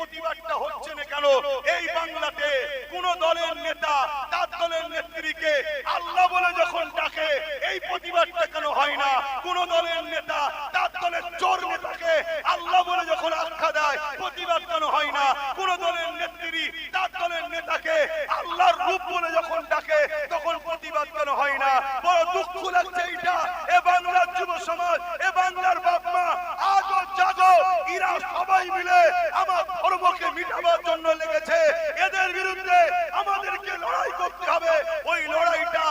প্রতিবাদটা হচ্ছে না কেন? এই বাংলাতে কোন দলের নেতা তার দলের নেত্রীকে আল্লাহ বলে যখন ডাকে, এই প্রতিবাদটা কেন হয় না? কোন দলের নেতা তার দলের চোর নেতাকে আল্লাহ বলে যখন আখ্যা দেয়, প্রতিবাদ কেন হয় না? কোন দলের নেত্রী তার দলের নেতাকে আল্লাহর রূপ বলে যখন ডাকে তখন প্রতিবাদ কেন হয় না বড় দুঃখ লাগছে এইটা এ বাংলার যুব সমাজ এ বাংলার বাপ মা আজও জাগো এরা সবাই মিলে আমার ধর্মকে মিটাবার জন্য লেগেছে এদের বিরুদ্ধে আমাদেরকে লড়াই করতে হবে ওই লড়াইটা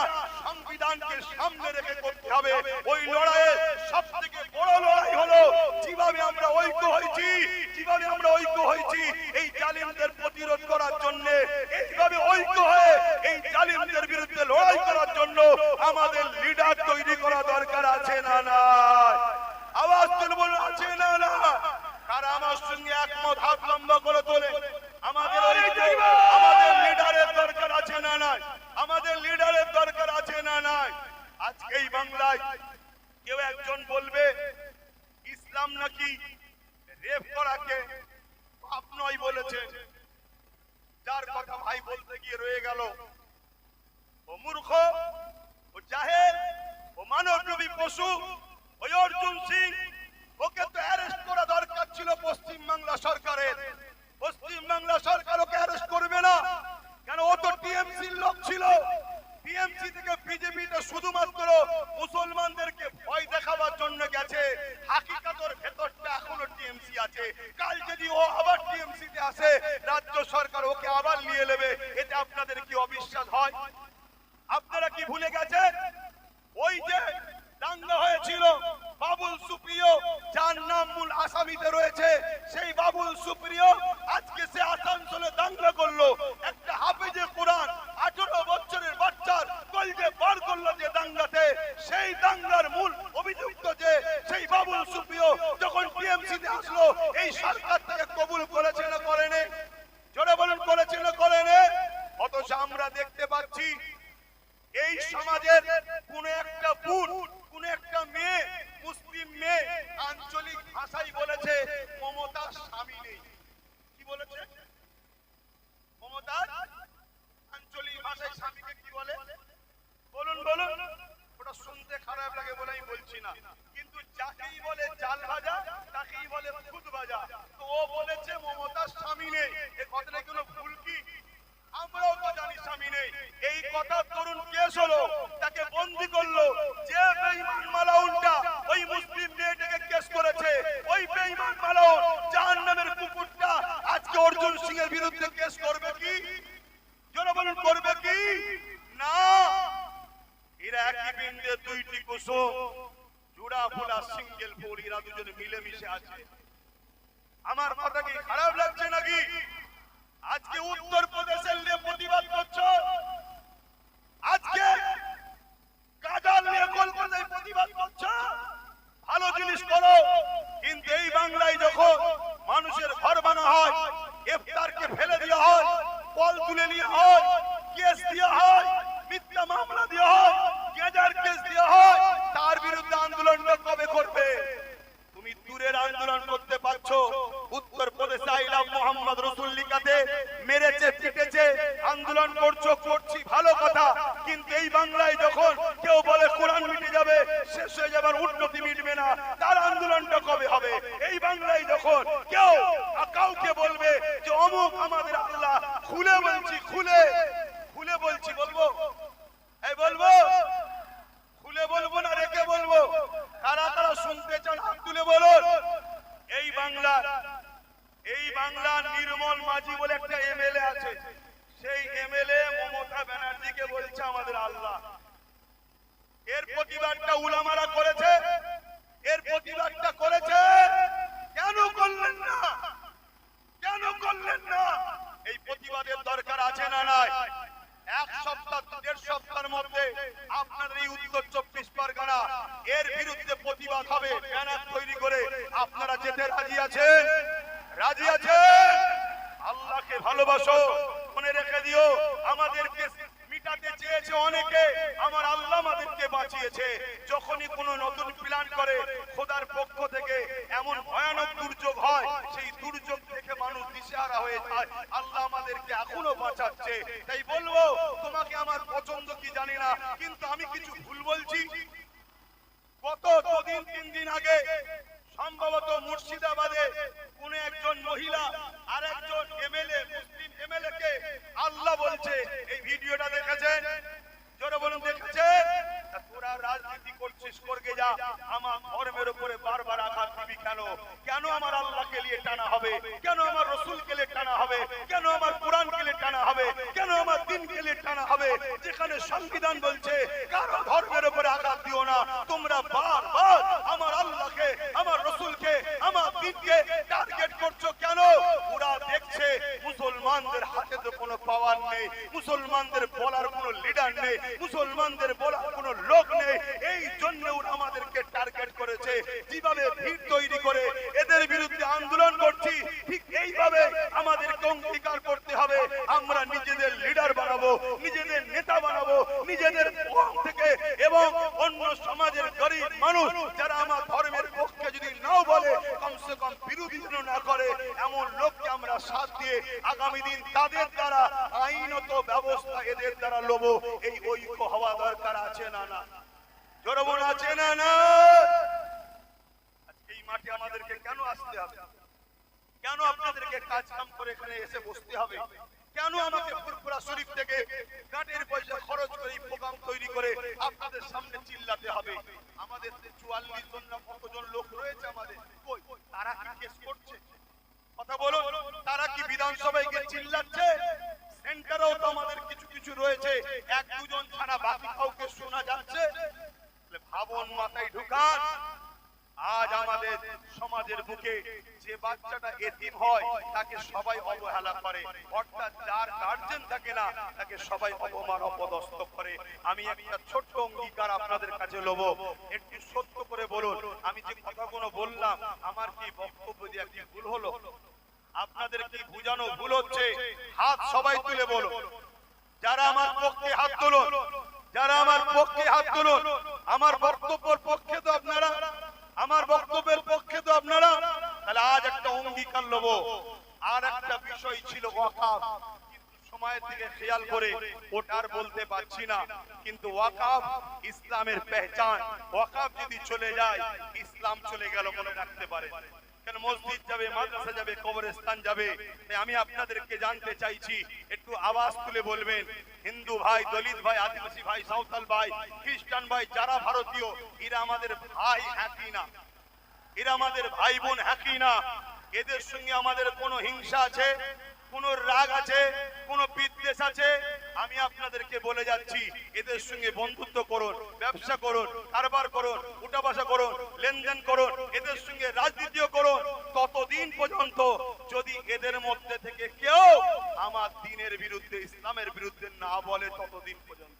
সংবিধানকে সামনে হবে। ওই লড়াইয়ের সব থেকে বড় লড়াই হলো, যেভাবে আমরা ঐক্য হয়েছি, যেভাবে আমরা ঐক্য হয়েছি, এই জালিমদের প্রতিরোধ করার জন্য, এইভাবে ঐক্য হয়ে এই জালিমদের বিরুদ্ধে লড়াই করার জন্য আমাদের লিডার তৈরি করা দরকার আছে না না আওয়াজ তুলব আছে না না? কারা আমার সঙ্গে একমত, হাত লম্বা করে তোলে? আমাদের আমাদের লিডারের দরকার আছে না নাই? আমাদের লিডারের দরকার আছে না নাই? আজকে এই বাংলায় কেউ একজন বলবে, ইসলাম নাকি রেপ করাকে পাপ নয় বলেছে। যার কথা ভাই বলতে গিয়ে রয়ে গেল, ও মূর্খ, ও জাহেল, ও মানবরূপী পশু David Heroe খারাপ লাগে বলে আমি বলছি না। কিন্তু যাকেই বলে চাল ভাজা, তাকেই বলে ভাজা। তো ও বলেছে মমতার স্বামী নেই। এ কথাটা কোনো ভুল কি? আমরাও তো জানি স্বামী নেই। এই কথা তরুণ কেস হলো, তাকে বন্দি করল, যে বেঈমান মালাউনটা ওই মুসলিম মেয়েটাকে কেস করেছে ওই বেঈমান মালাউন জাহান্নামের কুকুরটা আজকে অর্জুন সিং এর বিরুদ্ধে কেস করবে কি জোরে বলুন করবে কি না এরা একই বিন্দে দুইটি কুসুম জোড়া ফুলা সিঙ্গেল ফুল এরা দুজনে মিলেমিশে আছে আমার কথা কি খারাপ লাগছে নাকি আজকে উত্তর প্রদেশের নিয়ে প্রতিবাদ করছ আজকে কাজাল নিয়ে কলকাতায় প্রতিবাদ করছ ভালো জিনিস করো কিন্তু এই বাংলায় যখন মানুষের ঘর বানা হয় ইফতারকে ফেলে দেওয়া হয় কল তুলে নেওয়া হয় কেস দেওয়া হয়, মিথ্যা মামলা দেওয়া হয়, গেজার কেস দেওয়া হয়, তার বিরুদ্ধে আন্দোলনটা কবে করবে? তুমি দূরের আন্দোলন করতে পারছ উত্তর প্রদেশে আইলাম মোহাম্মদ রসুল লিখাতে, মেরেছে, পিটেছে, আন্দোলন করছ, করছি, ভালো কথা, কিন্তু এই বাংলায় যখন কেউ বলে, কোরআন মিটে যাবে শেষ হয়ে যাবার উন্নতি মিটবে না তার আন্দোলনটা কবে হবে এই বাংলায় যখন কেউ কাউকে বলবে যে অমুক আমাদের আল্লাহ খুলে বলছি খুলে খুলে বলছি বলব এই বলব খুলে বলব না রেখে বলব কারা কারা শুনতে চান হাত তুলে বলুন এই বাংলার এই বাংলার নির্মল মাঝি বলে একটা এমএলএ আছে। সেই এমএলএ মমতা ব্যানার্জিকে বলছে আমাদের আল্লাহ। এর প্রতিবাদটা উলামারা করেছে, এর প্রতিবাদটা করেছে। কেন করলেন না? কেন করলেন না? এই প্রতিবাদের দরকার আছে না নাই? এক এই উত্তর চব্বিশ পরগনা, এর বিরুদ্ধে প্রতিবাদ হবে। ব্যানার তৈরি করে আপনারা যেতে রাজি আছেন? রাজি আছেন? আল্লাহকে ভালোবাসো, মনে রেখে দিও আমাদেরকে মিটাতে চেয়েছে অনেকে, আমার আল্লাহ আমাদেরকে বাঁচিয়েছে। যখনই কোনো নতুন প্ল্যান করে, খোদার পক্ষ থেকে এমন ভয়ানক দুর্যোগ হয়, সেই দুর্যোগ থেকে মানুষ দিশে দিশাহারা হয়ে যায়। আল্লাহ আমাদেরকে এখনও বাঁচাচ্ছে। তাই বলব, তোমাকে আমার পছন্দ কি জানি না, কিন্তু আমি কিছু ভুল বলছি। গত দুদিন, তিন দিন আগে সম্ভবত মুর্শিদাবাদে কোন একজন মহিলা আর একজন এমএলএ মুসলিম এমএলএ কে আল্লাহ বলছে এই ভিডিওটা দেখেছেন জোরে বলুন দেখেছেন তা তোরা রাজনীতি করছিস করগে যা আমার ধর্মের উপরে বারবার আঘাত দিবি কেন কেন আমার আল্লাহকে নিয়ে টানা হবে কেন আমার রসুলকে নিয়ে টানা হবে। কেন আমার কোরআনকে নিয়ে টানা হবে? কেন আমার দিনকে নিয়ে টানা হবে? যেখানে সংবিধান বলছে, কারও ধর্মের উপরে আঘাত দিও না। তোমরা বারবার আমার আল্লাহকে, আমার রসুলকে, আমার দিনকে টার্গেট করছ কেন? ওরা দেখছে মুসলমানদের হাতে তো কোনো পাওয়ার নেই, মুসলমানদের বলার কোনো লিডার নেই, মুসলমানদের বলার কোনো লোক নেই এই জন্য ওরা আমাদেরকে টার্গেট করেছে যেভাবে ভিড় তৈরি করে এদের বিরুদ্ধে আন্দোলন করছি ঠিক এইভাবে আমাদেরকে অঙ্গীকার করতে হবে আমরা নিজেদের লিডার বানাবো নিজেদের নেতা বানাবো নিজেদের পক্ষ থেকে এবং অন্য সমাজের গরিব মানুষ যারা আমার ধর্মের পক্ষে যদি নাও বলে, কমসে কম বিরোধী যেন না করে, এমন লোককে আমরা সাথ দিয়ে আগামী দিন তাদের দ্বারা আইনত ব্যবস্থা এদের দ্বারা লোব। এই ঐক্য হওয়া দরকার আছে না না? জোরবন আছে না না? আজকে এই মাঠে আমাদেরকে কেন আসতে হবে? কেন আপনাদেরকে কাজ কাম করে এখানে এসে বসতে হবে? কেন আমাকে ফুরফুরা শরীফ থেকে গাটের পয়সা খরচ করে প্রোগ্রাম তৈরি করে আপনাদের সামনে চিল্লাতে হবে? আমাদের চুয়াল্লিশ জন না কতজন লোক রয়েছে আমাদের? কই? তারা কি কেস করছে? কথা বলো তারা কি বিধানসভায় গিয়ে চিল্লাচ্ছে? সেন্টারেও তো আমাদের কিছু কিছু রয়েছে। এক দুজন ছাড়া বাকি কাউকে শোনা যাচ্ছে? ভাবন মাথায় ঢুকান। আজ আমাদের সমাজের বুকে যে বাচ্চাটা এতিম হয়, তাকে সবাই অবহেলা করে। অর্থাৎ যার গার্জেন থাকে না, তাকে সবাই অপমান, অপদস্থ করে। আমি একটা ছোট্ট অঙ্গীকার আপনাদের কাছে লোব। একটু সত্য করে বলুন। আমি যে কথাগুলো বললাম, আমার কি বক্তব্য দিয়ে কি ভুল হলো? আপনাদের কি বুঝানো ভুল হচ্ছে? হাত সবাই তুলে বলুন। যারা আমার পক্ষে হাত তুলুন, যারা আমার পক্ষে হাত তুলুন, আমার বক্তব্যের পক্ষে একটা অঙ্গীকার নেব। আর একটা বিষয় ছিল ওয়াকাফ সময়ের দিকে খেয়াল করে ওটার বলতে পারছি না। কিন্তু ওয়াকাফ ইসলামের পেহচান। ওয়াকাফ যদি চলে যায়, ইসলাম চলে গেল মনে রাখতে পারে। আমি আপনাদেরকে জানতে চাইছি, একটু আওয়াজ তুলে বলবেন। হিন্দু ভাই, দলিত ভাই, আদিবাসী ভাই, সাঁওতাল ভাই, খ্রিস্টান ভাই, যারা ভারতীয়, এরা আমাদের ভাই একই না। এরা আমাদের ভাই বোন একই না। এদের সঙ্গে আমাদের কোনো হিংসা আছে, কোন রাগ আছে, কোন বিদ্বেষ আছে। আমি আপনাদেরকে বলে যাচ্ছি, এদের সঙ্গে বন্ধুত্ব করুন, ব্যবসা করুন, কারবার করুন উঠা বসা করুন, লেনদেন করুন, এদের সঙ্গে রাজনীতিও করুন। ততদিন পর্যন্ত যদি এদের মধ্যে থেকে কেউ আমার দিনের বিরুদ্ধে, ইসলামের বিরুদ্ধে না বলে ততদিন পর্যন্ত।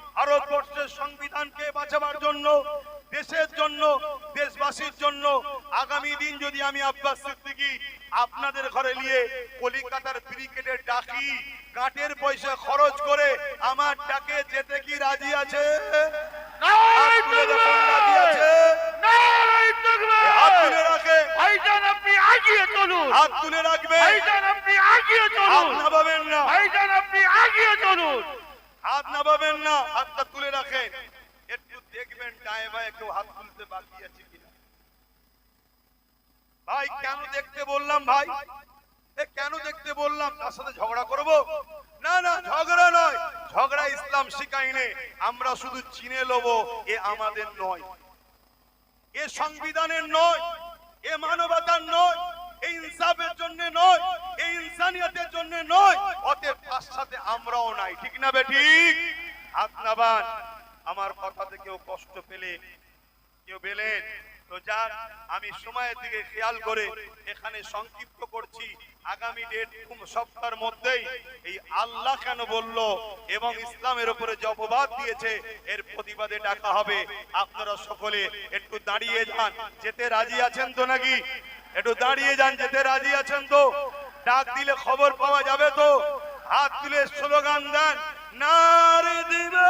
ভারতবর্ষের সংবিধানকে বাঁচাবার জন্য দেশের জন্য দেশবাসীর জন্য আগামী দিন যদি আমি আব্বাস সিদ্দিকী আপনাদের ঘরে নিয়ে কলিকাতার ক্রিকেটের ডাকি কাঠের পয়সা খরচ করে আমার ডাকে যেতে কি রাজি আছে? হাত তুলে রাখবে। আগিয়ে চলুন। আপনি আগিয়ে চলুন। হাত নামাবেন না, হাতটা তুলে রাখেন। একটু দেখবেন ডায়ে বায়ে কেউ হাত তুলতে বাকি আছে কিনা। ভাই, কেন দেখতে বললাম ভাই? এ, কেন দেখতে বললাম? তার সাথে ঝগড়া করব? না না, ঝগড়া নয়। ঝগড়া ইসলাম শিখাইনে আমরা শুধু চিনে লব, এ আমাদের নয়। এ সংবিধানের নয়, এ মানবতার নয় জন্য নয় এই জন্য নয়, অতএব তার সাথে আমরাও নাই। ঠিক না বে ঠিক? হাত নাবান। আমার কথাতে কেউ কষ্ট পেলে, কেউ পেলেন তো যাক, আমি সময়ের দিকে খেয়াল করে এখানে সংক্ষিপ্ত করছি। আগামী ডেট সপ্তাহের মধ্যেই এই আল্লাহ কেন বলল এবং ইসলামের উপরে যে অপবাদ দিয়েছে, এর প্রতিবাদে ডাকা হবে? আপনারা সকলে একটু দাঁড়িয়ে যান। যেতে রাজি আছেন তো নাকি? একটু দাঁড়িয়ে যান, যেতে রাজি আছেন তো? ডাক দিলে খবর পাওয়া যাবে তো? হাত তুলে স্লোগান দেন নারে দিবে।